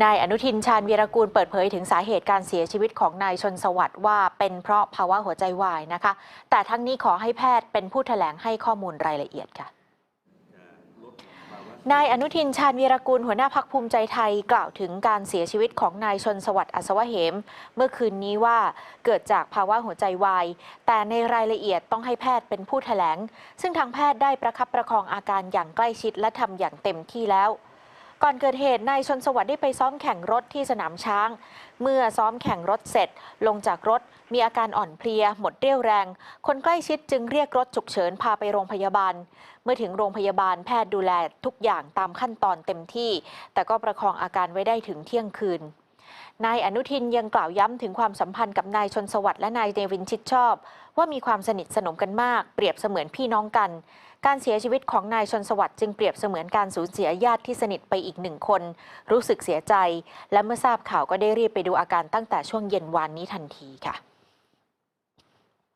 นายอนุทินชาญวีรกูลเปิดเผยถึงสาเหตุการเสียชีวิตของนายชนสวัสดิ์ว่าเป็นเพราะภาวะหัวใจวายนะคะ แต่ทั้งนี้ขอให้แพทย์เป็นผู้แถลงให้ข้อมูลรายละเอียดค่ะนายอนุทินชาญวีรกูลหัวหน้าพักภูมิใจไทยกล่าวถึงการเสียชีวิตของนายชนสวัสดิ์อัศวะเหม เมื่อคืนนี้ว่าเกิดจากภาวะหัวใจวาย แต่ในรายละเอียดต้องให้แพทย์เป็นผู้แถลง ซึ่งทางแพทย์ได้ประคับประคองอาการอย่างใกล้ชิดและทำอย่างเต็มที่แล้ว ก่อนเกิดเหตุนายชนสวัสดิ์ได้ไปซ้อมแข่งรถที่สนามช้าง เมื่อซ้อมแข่งรถเสร็จ ลงจากรถมีอาการอ่อนเพลีย หมดเรี่ยวแรง คนใกล้ชิดจึงเรียกรถฉุกเฉินพาไปโรงพยาบาล เมื่อถึงโรงพยาบาลแพทย์ดูแลทุกอย่างตามขั้นตอนเต็มที่ แต่ก็ประคองอาการไว้ได้ถึงเที่ยงคืน นายอนุทินยังกล่าวย้ำถึงความสัมพันธ์กับนายชนสวัสดิ์และนายเดวินชิดชอบ ว่ามีความสนิทสนมกันมาก เปรียบเสมือนพี่น้องกัน การเสียชีวิตของนายชนสวัสดิ์จึงเปรียบเสมือนการสูญเสียญาติที่สนิทไปอีกหนึ่งคน รู้สึกเสียใจ และเมื่อทราบข่าวก็ได้รีบไปดูอาการตั้งแต่ช่วงเย็นวานนี้ทันทีค่ะ